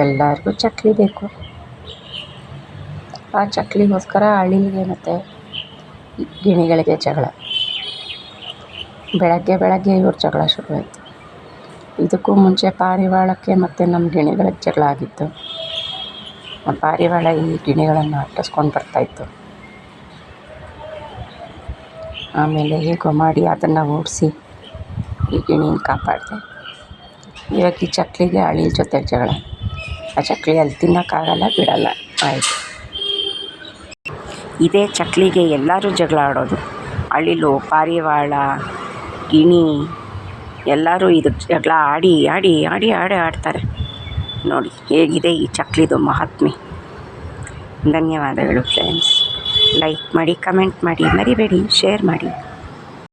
ಎಲ್ಲರಿಗೂ ಚಕ್ಲಿ ಬೇಕು. ಆ ಚಕ್ಲಿಗೋಸ್ಕರ ಹಳ್ಳಿಗೆ ಮತ್ತು ಗಿಣಿಗಳಿಗೆ ಜಗಳ. ಬೆಳಗ್ಗೆ ಬೆಳಗ್ಗೆ ಇವ್ರ ಜಗಳ ಶುರುವಾಯಿತು. ಇದಕ್ಕೂ ಮುಂಚೆ ಪಾರಿವಾಳಕ್ಕೆ ಮತ್ತು ನಮ್ಮ ಗಿಣಿಗಳಿಗೆ ಜಗಳ ಆಗಿತ್ತು. ಪಾರಿವಾಳ ಈ ಗಿಣಿಗಳನ್ನು ಅಟ್ಟಿಸ್ಕೊಂಡು ಬರ್ತಾಯಿತ್ತು ಆಮೇಲೆ ಹೇಗೋ ಮಾಡಿ ಅದನ್ನು ಓಡಿಸಿ ಈ ಗಿಣಿನ ಕಾಪಾಡಿದೆ. ಇವಾಗ ಈ ಚಕ್ಕಲಿಗೆ ಅಳಿ ಜೊತೆ ಜಗಳ. ಆ ಚಕ್ಕಲಿ ಅಲ್ಲಿ ತಿನ್ನೋಕ್ಕಾಗಲ್ಲ ಬಿಡಲ್ಲ. ಆಯಿತು. ಇದೇ ಚಕ್ಕಲಿಗೆ ಎಲ್ಲರೂ ಜಗಳ ಆಡೋದು. ಅಳಿಲು ಪಾರಿವಾಳ, ಗಿಣಿ ಎಲ್ಲರೂ ಇದು ಜಗಳ ಆಡಿ ಆಡಿ ಆಡಿ ಆಡಿ ಆಡ್ತಾರೆ. ನೋಡಿ, ಹೇಗಿದೆ ಈ ಚಕ್ಕಲಿದು ಮಹಾತ್ಮೆ. ಧನ್ಯವಾದಗಳು ಫ್ರೆಂಡ್ಸ್ ಲೈಕ್ ಮಾಡಿ ಕಮೆಂಟ್ ಮಾಡಿ ಮರಿಬೇಡಿ ಶೇರ್ ಮಾಡಿ.